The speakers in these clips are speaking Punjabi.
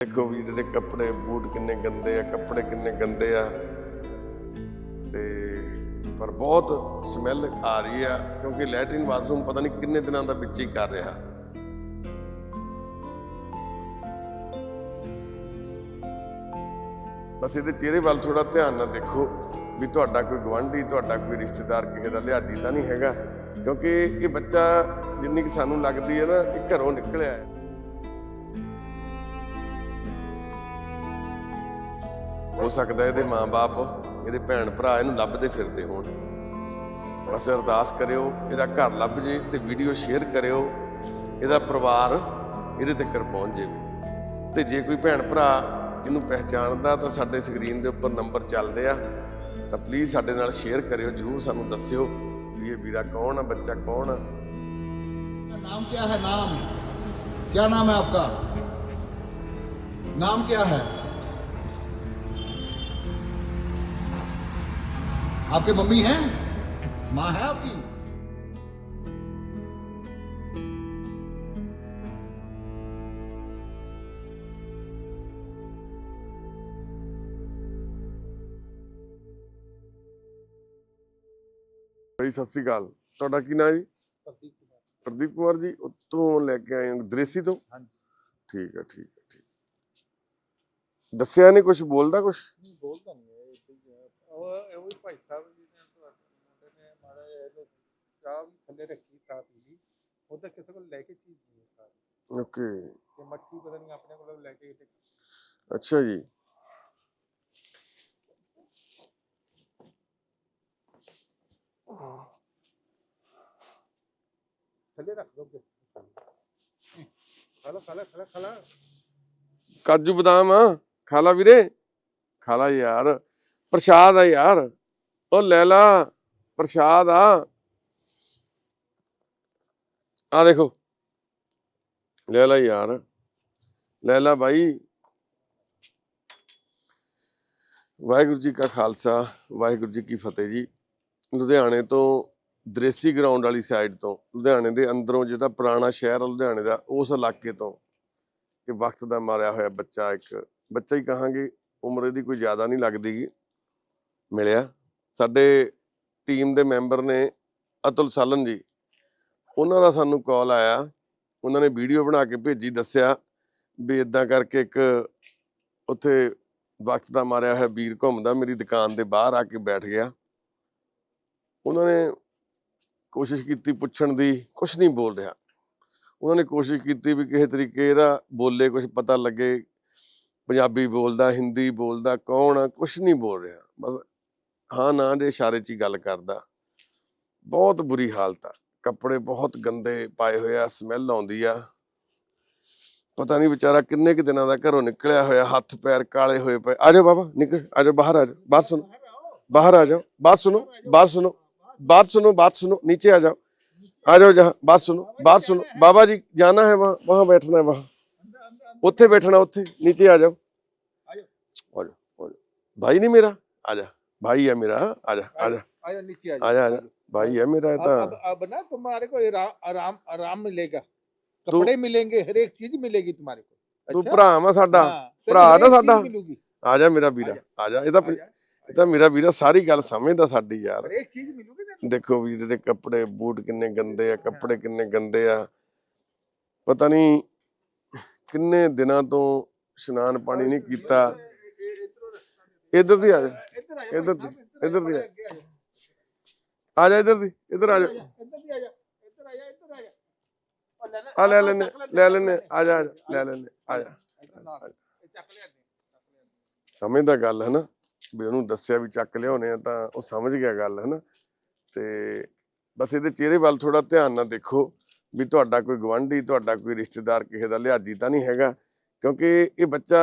ਦੇਖੋ ਵੀਰ ਦੇ ਕੱਪੜੇ, ਬੂਟ ਕਿੰਨੇ ਗੰਦੇ ਆ, ਕੱਪੜੇ ਕਿੰਨੇ ਗੰਦੇ ਆ। ਤੇ ਪਰ ਬਹੁਤ ਸਮੈਲ ਆ ਰਹੀ ਆ, ਕਿਉਂਕਿ ਲੈਟਰਿਨ ਬਾਥਰੂਮ ਪਤਾ ਨਹੀਂ ਕਿੰਨੇ ਦਿਨਾਂ ਦਾ ਵਿੱਚ ਹੀ ਕਰ ਰਿਹਾ। ਬਸ ਇਹਦੇ ਚਿਹਰੇ ਵੱਲ ਥੋੜਾ ਧਿਆਨ ਨਾਲ ਦੇਖੋ ਵੀ ਤੁਹਾਡਾ ਕੋਈ ਗਵਾਂਢੀ ਤੁਹਾਡਾ ਕੋਈ ਰਿਸ਼ਤੇਦਾਰ ਕਿਸੇ ਦਾ ਲਿਹਾਜੀ ਤਾਂ ਨਹੀਂ ਹੈਗਾ, ਕਿਉਂਕਿ ਇਹ ਬੱਚਾ ਜਿੰਨੀ ਕਿ ਸਾਨੂੰ ਲੱਗਦੀ ਹੈ ਨਾ, ਇਹ ਘਰੋਂ ਨਿਕਲਿਆ ਹੈ। ਹੋ ਸਕਦਾ ਇਹਦੇ ਮਾਪੇ ਇਹਦੇ ਭੈਣ ਭਰਾ ਇਹਨੂੰ ਲੱਭਦੇ ਫਿਰਦੇ ਹੋਣ। ਬਸ ਅਰਦਾਸ ਕਰਿਓ, ਇਹਦਾ ਘਰ ਲੱਭ ਜੇ ਤੇ ਵੀਡੀਓ ਸ਼ੇਅਰ ਕਰਿਓ, ਇਹਦਾ ਪਰਿਵਾਰ ਇਹਦੇ ਤੱਕ ਪਹੁੰਚ ਜਾਵੇ ਤੇ ਜੇ ਕੋਈ ਭੈਣ ਭਰਾ ਇਹਨੂੰ ਪਹਿਚਾਣਦਾ ਤਾਂ ਸਾਡੇ ਸਕਰੀਨ ਦੇ ਉੱਪਰ ਨੰਬਰ ਚੱਲਦੇ ਆ, ਤਾਂ ਪਲੀਜ਼ ਸਾਡੇ ਨਾਲ ਸ਼ੇਅਰ ਕਰਿਓ, ਜਰੂਰ ਸਾਨੂੰ ਦੱਸਿਓ ਕਿ ਇਹ ਵੀਰਾ ਕੌਣ ਆ, ਬੱਚਾ ਕੌਣ ਆ। ਨਾਮ ਕੀ ਹੈ? ਨਾਮ। ਕੀ ਨਾਮ ਹੈ ਆਪਕਾ? ਨਾਮ ਕੀ ਹੈ? आपकी मम्मी है माँ है आपकी ਭਾਈ ਸਤਿ ਸ੍ਰੀ ਅਕਾਲ ਤੁਹਾਡਾ ਕੀ ਨਾਮ ਜੀ ਪ੍ਰਦੀਪ ਕੁਮਾਰ ਜੀ ਉੱਤੋਂ ਲੈ ਕੇ ਆਏ ਹੋ ਦ੍ਰੇਸੀ ਤੋਂ हाँ जी ਠੀਕ ਹੈ ਠੀਕ ਹੈ ਠੀਕ ਦੱਸਿਆ ਨਹੀਂ ਕੁਝ ਬੋਲਦਾ ਕੁਝ ਨਹੀਂ ਬੋਲਦਾ ਨਹੀਂ ਹੈ ਏਦਾਂ ਹੀ ਹੈ ਉਹ ਉਹ ਵੀ ਭਾਈ ਸਾਹਿਬ ਜੀ ਨੇ ਤੁਹਾਡੇ ਮੁੰਡੇ ਨੇ ਮਾੜਾ ਜਿਹਾ ਇਹਨੂੰ ਚਾਹ ਵੀ ਥੱਲੇ ਰੱਖੀ ਚਾਹ ਪੀ ਲਈ। ਉਹ ਤਾਂ ਕਿਸੇ ਕੋਲ ਲੈ ਕੇ ਚੀਜ਼ ਨਹੀਂ ਸਾਰੀ। ਓਕੇ। ਤੇ ਮੱਠੀ ਪਤਾ ਨਹੀਂ ਆਪਣੇ ਕੋਲ ਲੈ ਕੇ ਤੇ ਅੱਛਾ ਜੀ। ਥੱਲੇ ਰੱਖ ਦੋ ਖਾਲਾ ਖਾਲਾ ਖਾਲਾ ਖਾਲਾ ਕਾਜੂ ਬਦਾਮ। ਆ ਖਾ ਲਾ ਵੀਰੇ। ਖਾ ਲਾ ਯਾਰ। ਪ੍ਰਸ਼ਾਦ ਆ ਯਾਰ। ਉਹ ਲੈ ਲਾ, ਪ੍ਰਸ਼ਾਦ ਆ। ਆ ਦੇਖੋ। ਲੈ ਲਾ ਯਾਰ। ਲੈ ਲਾ ਭਾਈ ਵਾਹਿਗੁਰੂ ਜੀ ਕਾ ਖਾਲਸਾ, ਵਾਹਿਗੁਰੂ ਜੀ ਕੀ ਫਤਿਹ ਜੀ। ਲੁਧਿਆਣੇ ਤੋਂ ਦ੍ਰੇਸੀ ਗਰਾਊਂਡ ਵਾਲੀ ਸਾਈਡ ਤੋਂ, ਲੁਧਿਆਣੇ ਦੇ ਅੰਦਰੋਂ ਜਿਹੜਾ ਪੁਰਾਣਾ ਸ਼ਹਿਰ ਆ ਲੁਧਿਆਣੇ ਦਾ, ਉਸ ਇਲਾਕੇ ਤੋਂ ਕਿ ਵਕਤ ਦਾ ਮਾਰਿਆ ਹੋਇਆ ਬੱਚਾ ਇੱਕ। ਬੱਚਾ ਹੀ ਕਹਾਂਗੇ, ਉਮਰ ਇਹਦੀ ਕੋਈ ਜ਼ਿਆਦਾ ਨਹੀਂ ਲੱਗਦੀਗੀ। ਮਿਲਿਆ। ਸਾਡੇ ਟੀਮ ਦੇ ਮੈਂਬਰ ਨੇ ਅਤੁਲ ਸਾਲਨ ਜੀ, ਉਹਨਾਂ ਦਾ ਸਾਨੂੰ ਕਾਲ ਆਇਆ। ਉਹਨਾਂ ਨੇ ਵੀਡੀਓ ਬਣਾ ਕੇ ਭੇਜੀ, ਦੱਸਿਆ ਵੀ ਇਦਾਂ ਕਰਕੇ ਇੱਕ ਉੱਥੇ ਵਕਤ ਦਾ ਮਾਰਿਆ ਹੋਇਆ ਵੀਰ ਘੁੰਮਦਾ ਮੇਰੀ ਦੁਕਾਨ ਦੇ ਬਾਹਰ ਆ ਕੇ ਬੈਠ ਗਿਆ। ਉਹਨਾਂ ਨੇ ਕੋਸ਼ਿਸ਼ ਕੀਤੀ ਪੁੱਛਣ ਦੀ ਕੁਝ ਨਹੀਂ ਬੋਲ ਰਿਹਾ। ਉਹਨਾਂ ਨੇ ਕੋਸ਼ਿਸ਼ ਕੀਤੀ ਵੀ ਕਿਸੇ ਤਰੀਕੇ ਇਹਦਾ ਬੋਲੇ ਕੁਝ ਪਤਾ ਲੱਗੇ। ਪੰਜਾਬੀ ਬੋਲਦਾ, ਹਿੰਦੀ ਬੋਲਦਾ, ਕੌਣ ਆ ਕੁਝ ਨਹੀਂ ਬੋਲ ਰਿਹਾ। ਬਸ ਹਾਂ ਨਾ ਦੇ ਇਸ਼ਾਰੇ 'ਚ ਹੀ ਗੱਲ ਕਰਦਾ ਬਹੁਤ ਬੁਰੀ ਹਾਲਤ ਆ ਕੱਪੜੇ ਬਹੁਤ ਗੰਦੇ ਪਾਏ ਹੋਏ ਆ ਸਮੈਲ ਆਉਂਦੀ ਆ ਪਤਾ ਨਹੀਂ ਵਿਚਾਰਾ ਕਿੰਨੇ ਕੁ ਦਿਨਾਂ ਦਾ ਘਰੋਂ ਨਿਕਲਿਆ ਹੋਇਆ ਹੱਥ ਪੈਰ ਕਾਲੇ ਹੋਏ ਪਏ ਆ ਜਾਓ ਬਾਬਾ ਨਿਕਲ ਆ ਜਾਓ ਬਾਹਰ ਆ ਜਾਓ ਬਾਤ ਸੁਣੋ ਬਾਹਰ ਆ ਜਾਓ ਬਾਤ ਸੁਣੋ ਬਾਤ ਸੁਣੋ बात सुनो बात सुनो नीचे आ जाओ आ जाओ जहाँ बात सुनो बात सुनो बाबा जी जाना है वहाँ वहाँ बैठना है वहाँ उत्थे बैठना उत्थे नीचे आ जाओ आ जाओ आ जाओ भाई नहीं मेरा आ जा भाई है मेरा आ जा आ जा आया नीचे आ जा आ जा भाई है मेरा अब इतना अब अब ना तुम्हारे को आराम आराम आराम मिलेगा कपड़े मिलेंगे हर एक चीज मिलेगी तुम्हारे को तू भरा वा साडा हाँ, तेरी ਭਰਾ हर ਨਾ एक चीज ਸਾਡਾ। मिलूगी ਆ ਜਾ ਮੇਰਾ ਵੀਰਾ ਆ ਜਾ ਇਹ ਤਾਂ आ जा, ਇਹ ਤਾਂ ਮੇਰਾ ਵੀਰਾ ਸਾਰੀ ਗੱਲ ਸਮਝਦਾ ਸਾਡੀ ਯਾਰ हर एक चीज मिलूगी ना ਦੇਖੋ ਵੀਰ ਦੇ ਕੱਪੜੇ ਬੂਟ ਕਿੰਨੇ ਗੰਦੇ ਆ ਕੱਪੜੇ ਕਿੰਨੇ ਗੰਦੇ ਆ ਪਤਾ ਨਹੀਂ ਕਿੰਨੇ ਦਿਨਾਂ ਤੋਂ ਇਸ਼ਨਾਨ ਪਾਣੀ ਨਹੀਂ ਕੀਤਾ ਇੱਧਰ ਦੀ ਆ ਜਾ ਇੱਧਰ ਦੀ ਇੱਧਰ ਦੀ ਆ। ਜਾ। ਇੱਧਰ ਦੀ ਇੱਧਰ ਆ ਜਾ। ਆ ਜਾ ਇੱਧਰ ਆ ਜਾ ਇੱਧਰ ਆ ਜਾ ਲੈ ਲੈਨੇ ਲੈ ਆ ਜਾ ਲੈ ਲੈਨੇ ਸਮਝਦਾ ਗੱਲ ਹੈ ਨਾ ਵੀ ਉਹਨੂੰ ਦੱਸਿਆ ਵੀ ਚੱਕ ਲਿਆਉਨੇ ਆ ਤਾਂ ਉਹ ਸਮਝ ਗਿਆ ਗੱਲ ਹੈ ਨਾ। ਤੇ ਬਸ ਇਹਦੇ ਚਿਹਰੇ ਵੱਲ ਥੋੜਾ ਧਿਆਨ ਨਾਲ ਦੇਖੋ ਵੀ ਤੁਹਾਡਾ ਕੋਈ ਗਵੰਡੀ ਤੁਹਾਡਾ ਕੋਈ ਰਿਸ਼ਤੇਦਾਰ ਕਿਸੇ ਦਾ ਲਿਆਜੀ ਤਾਂ ਨਹੀਂ ਹੈਗਾ ਕਿਉਂਕਿ ਇਹ ਬੱਚਾ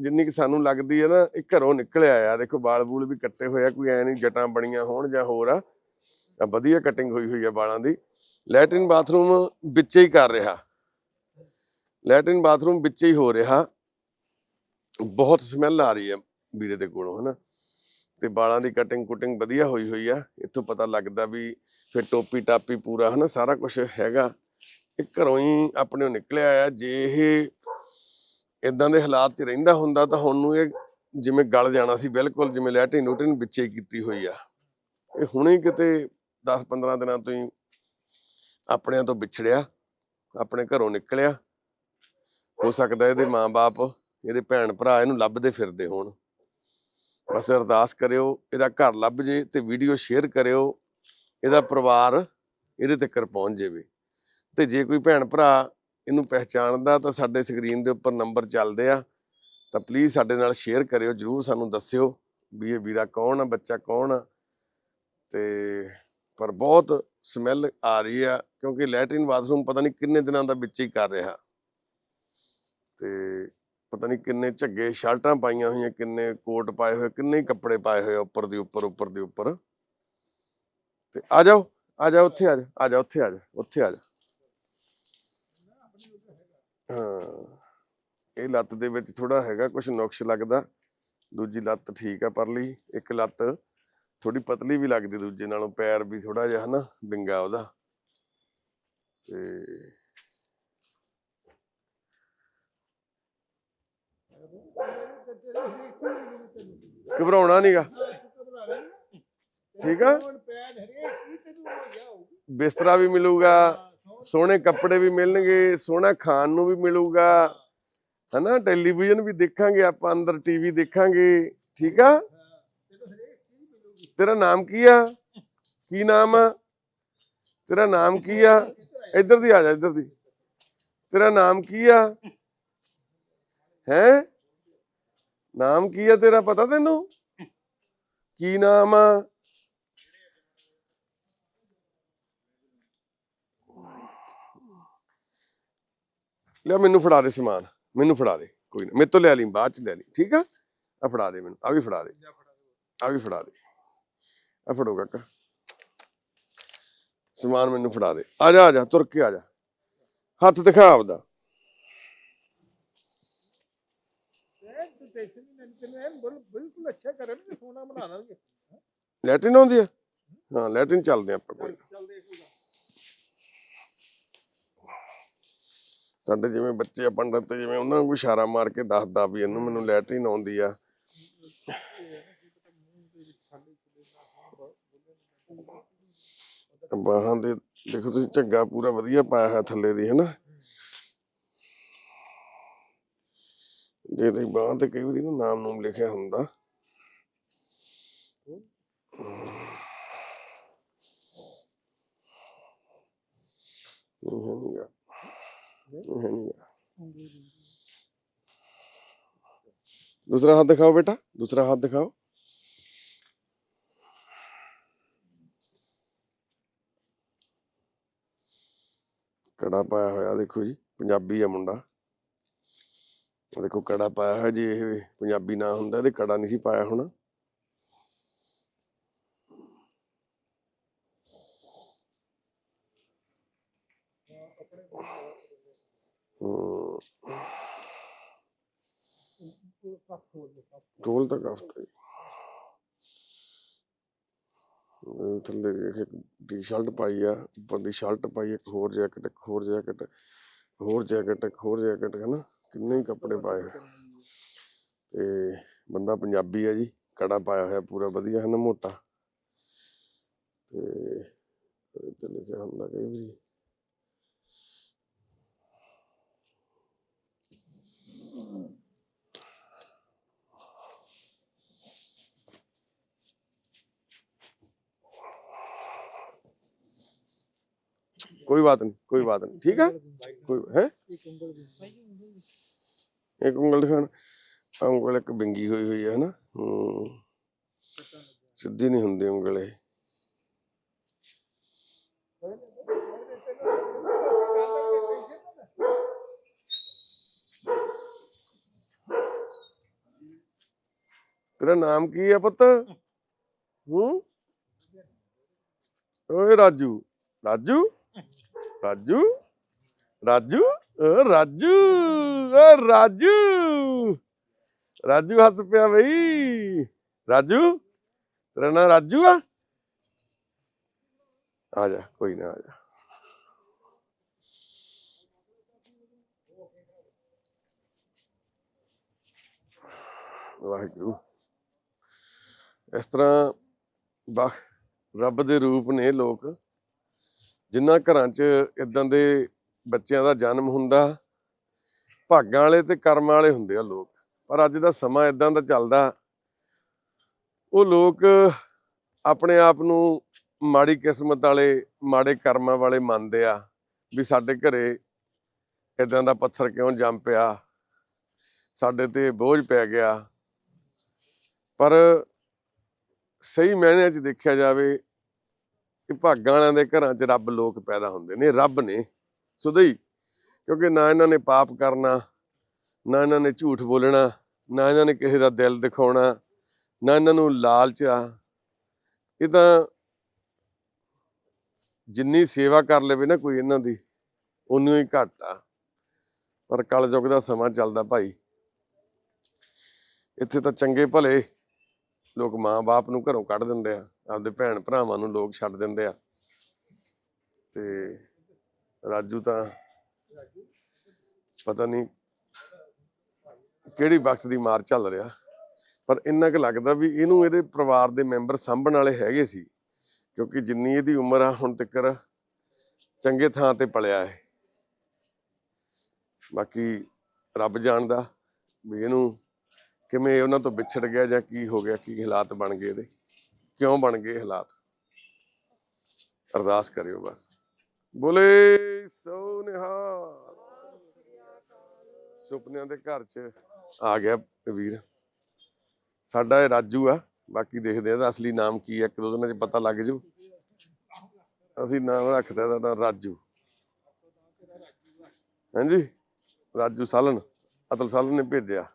ਜਿੰਨੀ ਕਿ ਸਾਨੂੰ ਲੱਗਦੀ ਹੈ ਨਾ, ਇਹ ਘਰੋਂ ਨਿਕਲਿਆ ਆ। ਦੇਖੋ ਵਾਲ ਬੂਲ ਵੀ ਕੱਟੇ ਹੋਏ ਆ, ਕੋਈ ਐ ਨਹੀਂ ਜਟਾਂ ਬਣੀਆਂ ਹੋਣ ਜਾਂ ਹੋਰ ਆ। ਵਧੀਆ ਕਟਿੰਗ ਹੋਈ ਹੋਈ ਆ ਵਾਲਾਂ ਦੀ। ਲੈਟਰਿਨ ਬਾਥਰੂਮ ਵਿੱਚੇ ਹੀ ਕਰ ਰਿਹਾ। ਲੈਟਰਿਨ ਬਾਥਰੂਮ ਵਿੱਚੇ ਹੀ ਹੋ ਰਿਹਾ। ਬਹੁਤ ਸਮੈਲ ਆ ਰਹੀ ਹੈ ਵੀਰੇ ਦੇ ਕੋਲੋਂ, ਹਨਾ। ਤੇ ਵਾਲਾਂ ਦੀ ਕਟਿੰਗ ਕੁਟਿੰਗ ਵਧੀਆ ਹੋਈ ਹੋਈ ਆ। ਇੱਥੋਂ ਪਤਾ ਲੱਗਦਾ ਵੀ ਫਿਰ ਟੋਪੀ ਟਾਪੀ ਪੂਰਾ, ਹਨਾ, ਸਾਰਾ ਕੁਝ ਹੈਗਾ। ਇਹ ਘਰੋਂ ਹੀ ਆਪਣੇ ਨਿਕਲਿਆ ਆ। ਜੇ ਇਹ ਇਦਾਂ ਦੇ ਹਾਲਾਤ 'ਚ ਰਹਿੰਦਾ ਹੁੰਦਾ ਤਾਂ ਹੁਣ ਨੂੰ ਇਹ ਜਿਵੇਂ ਗਲ ਜਾਣਾ ਸੀ, ਬਿਲਕੁਲ ਜਿਵੇਂ ਲੈਟਰਿਨ ਨੂਟਰਿਨ ਵਿੱਚੇ ਕੀਤੀ ਹੋਈ ਆ। ਇਹ ਹੁਣੇ ਕਿਤੇ 10-15 ਦਿਨਾਂ ਤੋਂ ਹੀ ਆਪਣਿਆਂ ਤੋਂ ਵਿਛੜਿਆ, ਆਪਣੇ ਘਰੋਂ ਨਿਕਲਿਆ। ਹੋ ਸਕਦਾ ਇਹਦੇ ਮਾਪੇ ਇਹਦੇ ਭੈਣ ਭਰਾ ਇਹਨੂੰ ਲੱਭਦੇ ਫਿਰਦੇ ਹੋਣ। ਬਸ ਅਰਦਾਸ ਕਰਿਓ, ਇਹਦਾ ਘਰ ਲੱਭ ਜੇ ਤੇ ਵੀਡੀਓ ਸ਼ੇਅਰ ਕਰਿਓ, ਇਹਦਾ ਪਰਿਵਾਰ ਇਹਦੇ ਤੱਕ ਪਹੁੰਚ ਜਾਵੇ। ਤੇ ਜੇ ਕੋਈ ਭੈਣ ਭਰਾ ਇਹਨੂੰ ਪਹਿਚਾਣਦਾ ਤਾਂ ਸਾਡੇ ਸਕਰੀਨ ਦੇ ਉੱਪਰ ਨੰਬਰ ਚੱਲਦੇ ਆ। ਤਾਂ ਪਲੀਜ਼ ਸਾਡੇ ਨਾਲ ਸ਼ੇਅਰ ਕਰਿਓ, ਜਰੂਰ ਸਾਨੂੰ ਦੱਸਿਓ ਵੀ ਇਹ ਵੀਰਾ ਕੌਣ ਆ, ਬੱਚਾ ਕੌਣ ਆ। ਤੇ ਪਰ ਬਹੁਤ ਸਮੈਲ ਆ ਰਹੀ ਆ, ਕਿਉਂਕਿ ਲੈਟਰਿਨ ਬਾਥਰੂਮ ਪਤਾ ਨਹੀਂ ਕਿੰਨੇ ਦਿਨਾਂ ਦਾ ਵਿੱਚ ਹੀ ਕਰ ਰਿਹਾ। ਤੇ ਪਤਾ ਨਹੀਂ ਕਿੰਨੇ ਝੱਗੇ ਸ਼ਰਟਾਂ ਪਾਈਆਂ ਹੋਈਆਂ, ਕਿੰਨੇ ਕੋਟ ਪਾਏ ਹੋਏ, ਕਿੰਨੇ ਕੱਪੜੇ ਪਾਏ ਹੋਏ ਉੱਪਰ ਦੀ ਉੱਪਰ ਉੱਪਰ ਦੀ ਉੱਪਰ। ਤੇ ਆ ਜਾਓ ਆ ਜਾਓ, ਉੱਥੇ ਆ ਜਾ ਆ ਜਾਓ, ਉੱਥੇ ਆ ਜਾਓ, ਉੱਥੇ ਆ ਜਾ ਹਾਂ। ਇਹ ਲੱਤ ਦੇ ਵਿੱਚ ਥੋੜਾ ਹੈਗਾ ਕੁਝ ਨੁਕਸ ਲੱਗਦਾ। ਦੂਜੀ ਲੱਤ ਠੀਕ ਆ ਪਰਲੀ, ਇੱਕ ਲੱਤ ਥੋੜੀ ਪਤਲੀ ਵੀ ਲੱਗਦੀ ਦੂਜੇ ਨਾਲੋਂ, ਪੈਰ ਵੀ ਥੋੜਾ ਜਿਹਾ ਹਨਾ ਵਿੰਗਾ ਉਹਦਾ। ਤੇ ਘਬਰਾਉਣਾ ਨਹੀਂਗਾ ਠੀਕ ਆ? ਬਿਸਤਰਾ ਵੀ ਮਿਲੂਗਾ। ਸੋਹਣੇ ਕੱਪੜੇ ਵੀ ਮਿਲਣਗੇ, ਸੋਹਣਾ ਖਾਣ ਨੂੰ ਵੀ ਮਿਲੂਗਾ। ਹਨਾ? ਟੈਲੀਵਿਜ਼ਨ ਵੀ ਦੇਖਾਂਗੇ ਆਪਾਂ, ਅੰਦਰ ਟੀਵੀ ਦੇਖਾਂਗੇ। ਠੀਕ ਆ? ਤੇਰਾ ਨਾਮ ਕੀ ਆ? ਕੀ ਨਾਮ ਆ? ਤੇਰਾ ਨਾਮ ਕੀ ਆ? ਇੱਧਰ ਦੀ ਆ ਜਾ, ਇੱਧਰ ਦੀ। ਤੇਰਾ ਨਾਮ ਕੀ ਆ? ਹੈ? ਨਾਮ ਕੀ ਆ ਤੇਰਾ? ਪਤਾ ਤੈਨੂੰ? ਕੀ ਨਾਮ ਆ? ਲਿਆ ਮੈਨੂੰ ਫੜਾ ਦੇ ਸਮਾਨ। ਮੈਨੂੰ ਫੜਾ ਦੇ ਕੋਈ ਨਾ। ਮੇਰੇ ਤੋਂ ਲੈ ਲਈ ਬਾਅਦ ਚ ਲੈ ਲਈ ਠੀਕ ਆ? ਆ ਫੜਾ ਦੇ ਮੈਨੂੰ ਆ ਵੀ ਫੜਾ ਦੇ। ਆ ਵੀ ਫੜਾ ਦੇ। ਆ ਫੜੋ ਕਾਕਾ। ਸਮਾਨ ਮੈਨੂੰ ਫੜਾ ਦੇ। ਆ ਜਾ ਆ ਜਾ ਤੁਰ ਕੇ ਆ ਜਾ। ਹੱਥ ਦਿਖਾ ਆਪਦਾ। ਲੈਟਰਿਨ ਆਉਂਦੀ ਆ? ਹਾਂ ਲੈਟਰਿਨ ਚੱਲਦੇ ਆਪਾਂ ਕੋਈ ਨਾ। ਚੱਲ ਦੇਖੂਗਾ ਸਾਡੇ ਜਿਵੇਂ ਬੱਚੇ ਆ ਪੰਡਤ, ਜਿਵੇਂ ਉਹਨਾਂ ਨੂੰ ਇਸ਼ਾਰਾ ਮਾਰ ਕੇ ਦੱਸਦਾ ਵੀ ਇਹਨੂੰ ਮੈਨੂੰ ਲੈਟਰਿਨ ਆਉਂਦੀ ਆ। ਬਾਹਾਂ ਦੇ, ਦੇਖੋ ਤੁਸੀਂ ਝੱਗਾ ਪੂਰਾ ਵਧੀਆ ਪਾਇਆ ਹੋਇਆ ਥੱਲੇ ਦੀ, ਹੈਨਾ? ਜੇ ਤੇ ਬਾਹਾਂ ਤੇ ਕਈ ਵਾਰੀ ਨਾ ਨਾਮ ਨੂਮ ਲਿਖਿਆ ਹੁੰਦਾ। ਨਹੀਂ, ਹੈ ਨੀਗਾ। ਨਹੀਂ ਹੈ ਨੀਗਾ। ਦੂਸਰਾ ਹੱਥ ਦਿਖਾਓ ਬੇਟਾ ਦੂਸਰਾ ਹੱਥ ਦਿਖਾਓ ਕੜਾ ਪਾਇਆ ਹੋਇਆ ਦੇਖੋ ਜੀ ਪੰਜਾਬੀ ਆ ਮੁੰਡਾ ਦੇਖੋ ਕੜਾ ਪਾਇਆ ਹੋਇਆ ਜੇ ਇਹ ਪੰਜਾਬੀ ਨਾ ਹੁੰਦਾ ਤੇ ਕੜਾ ਨਹੀਂ ਸੀ ਪਾਇਆ ਹੋਣਾ ਹਮ, ਕੋਲ ਤੱਕ ਹਫਤਾ ਜੀ ਥੱਲੇ ਇੱਕ ਟੀ-ਸ਼ਰਟ ਪਾਈ ਆ, ਉੱਪਰ ਦੀ ਸ਼ਰਟ ਪਾਈ, ਇੱਕ ਹੋਰ ਜੈਕਟ, ਇੱਕ ਹੋਰ ਜੈਕਟ ਹੋਰ ਜੈਕਟ, ਇੱਕ ਹੋਰ ਜੈਕਟ ਹੈ ਨਾ ਕਿੰਨੇ ਹੀ ਕੱਪੜੇ ਪਾਏ ਤੇ ਬੰਦਾ ਪੰਜਾਬੀ ਆ ਜੀ, ਕੜਾ ਪਾਇਆ ਹੋਇਆ ਪੂਰਾ, ਵਧੀਆ ਹੈ ਨਾ ਮੋਟਾ? ਤੇ ਇੱਥੇ ਲਿਖਿਆ ਹੁੰਦਾ ਕਈ ਵਾਰੀ कोई बात नहीं कोई बात नहीं ठीक है कोई है ਇੱਕ ਉਂਗਲ ਵੀ ਇੱਕ ਉਂਗਲ ਦਿਖਾਣ ਆਹ ਉਂਗਲ ਇੱਕ ਬਿੰਗੀ ਹੋਈ ਹੋਈ ਹੈ ਨਾ ਹੂੰ ਸਿੱਧੀ ਨਹੀਂ ਹੁੰਦੀ ਉਂਗਲ ਇਹ ਤੇਰਾ ਨਾਮ ਕੀ ਹੈ ਪੁੱਤ ਹੂੰ ਓਏ ਰਾਜੂ ਰਾਜੂ ਰਾਜੂ? ਰਾਜੂ? ਰਾਜੂ? ਓ ਰਾਜੂ? ਰਾਜੂ ਹੱਸ ਪਿਆ ਬਈ। ਰਾਜੂ? ਤੇਰਾ ਨਾਂ ਰਾਜੂ ਆ? ਆ ਜਾ, ਕੋਈ ਨਾ, ਆ ਜਾ। ਵਾਹਿਗੁਰੂ। ਇਸ ਤਰ੍ਹਾਂ ਬਾ ਰੱਬ ਦੇ ਰੂਪ ਨੇ ਲੋਕ ਜਿਨ੍ਹਾਂ ਘਰਾਂ 'ਚ ਇਦਾਂ ਦੇ ਬੱਚਿਆਂ ਦਾ ਜਨਮ ਹੁੰਦਾ, ਭਾਗਾਂ ਵਾਲੇ ਤੇ ਕਰਮਾਂ ਵਾਲੇ ਹੁੰਦੇ ਆ ਲੋਕ, ਪਰ ਅੱਜ ਦਾ ਸਮਾਂ ਇਦਾਂ ਦਾ ਚੱਲਦਾ, ਉਹ ਲੋਕ ਆਪਣੇ ਆਪ ਨੂੰ ਮਾੜੀ ਕਿਸਮਤ ਵਾਲੇ, ਮਾੜੇ ਕਰਮਾਂ ਵਾਲੇ ਮੰਨਦੇ ਆ, ਵੀ ਸਾਡੇ ਘਰੇ ਇਦਾਂ ਦਾ ਪੱਥਰ ਕਿਉਂ ਜੰਮ ਪਿਆ, ਸਾਡੇ ਤੇ ਬੋਝ ਪੈ ਗਿਆ। ਪਰ ਸਹੀ ਮਾਇਨਿਆਂ 'ਚ ਦੇਖਿਆ ਜਾਵੇ ਕਿ ਭਾਗਾਂ ਵਾਲਿਆਂ ਦੇ ਘਰਾਂ 'ਚ ਰੱਬ ਲੋਕ ਪੈਦਾ ਹੁੰਦੇ ਨੇ, ਰੱਬ ਨੇ। ਸੁਦਈ ਕਿਉਂਕਿ ਨਾ ਇਹਨਾਂ ਨੇ ਪਾਪ ਕਰਨਾ, ਨਾ ਇਹਨਾਂ ਨੇ ਝੂਠ ਬੋਲਣਾ, ਨਾ ਇਹਨਾਂ ਨੇ ਕਿਸੇ ਦਾ ਦਿਲ ਦਿਖਾਉਣਾ, ਨਾ ਇਹਨਾਂ ਨੂੰ ਲਾਲਚ ਆ। ਇਹ ਤਾਂ ਜਿੰਨੀ ਸੇਵਾ ਕਰ ਲਵੇ ਨਾ ਕੋਈ ਇਹਨਾਂ ਦੀ ਉਨੀ ਹੀ ਘੱਟ ਆ। ਪਰ ਕਲਯੁਗ ਦਾ ਸਮਾਂ ਚੱਲਦਾ ਭਾਈ। ਇੱਥੇ ਤਾਂ ਚੰਗੇ ਭਲੇ ਲੋਕ ਮਾਂ-ਬਾਪ ਨੂੰ ਘਰੋਂ ਕੱਢ ਦਿੰਦੇ ਆ। ਆਪਦੇ ਭੈਣ ਭਰਾਵਾਂ ਨੂੰ ਲੋਕ ਛੱਡ ਦਿੰਦੇ ਆ। ਤੇ ਰਾਜੂ ਤਾਂ ਪਤਾ ਨਹੀਂ ਕਿਹੜੀ ਵਕਤ ਦੀ ਮਾਰ ਚੱਲ ਰਿਹਾ। ਪਰ ਇੰਨਾ ਕੁ ਲੱਗਦਾ ਵੀ ਇਹਨੂੰ ਇਹਦੇ ਪਰਿਵਾਰ ਦੇ ਮੈਂਬਰ ਸਾਂਭਣ ਵਾਲੇ ਹੈਗੇ ਸੀ, ਕਿਉਂਕਿ ਜਿੰਨੀ ਇਹਦੀ ਉਮਰ ਆ, ਹੁਣ ਤੱਕ ਚੰਗੇ ਥਾਂ ਤੇ ਪਲਿਆ ਹੈ ਬਾਕੀ ਰੱਬ ਜਾਣਦਾ ਵੀ ਇਹਨੂੰ ਕਿਵੇਂ ਉਹਨਾਂ ਤੋਂ ਵਿਛੜ ਗਿਆ ਜਾਂ ਕੀ ਹੋ ਗਿਆ, ਕੀ ਹਾਲਾਤ ਬਣ ਗਏ ਇਹਦੇ। ਕਿਉਂ ਬਣ ਗਏ ਹਾਲਾਤ? ਅਰਦਾਸ ਕਰਿਓ ਬਸ। ਬੋਲੇ ਸੋ ਨਿਹਾਲ ਸੁਪਨਿਆਂ ਦੇ ਘਰ ਚ ਆ ਗਿਆ ਵੀਰ। ਸਾਡਾ ਇਹ ਰਾਜੂ ਆ, ਬਾਕੀ ਦੇਖਦੇ ਆ ਇਹਦਾ ਅਸਲੀ ਨਾਮ ਕੀ ਹੈ ਇੱਕ ਦੋ ਦਿਨਾਂ ਚ ਪਤਾ ਲੱਗ ਜੂ। ਅਸੀਂ ਨਾਮ ਰੱਖਦਾ ਇਹਦਾ ਤਾਂ ਰਾਜੂ। ਹਾਂਜੀ? ਰਾਜੂ ਸਾਲਨ, ਅਤਲ ਸਾਲਨ ਨੇ ਭੇਜਿਆ।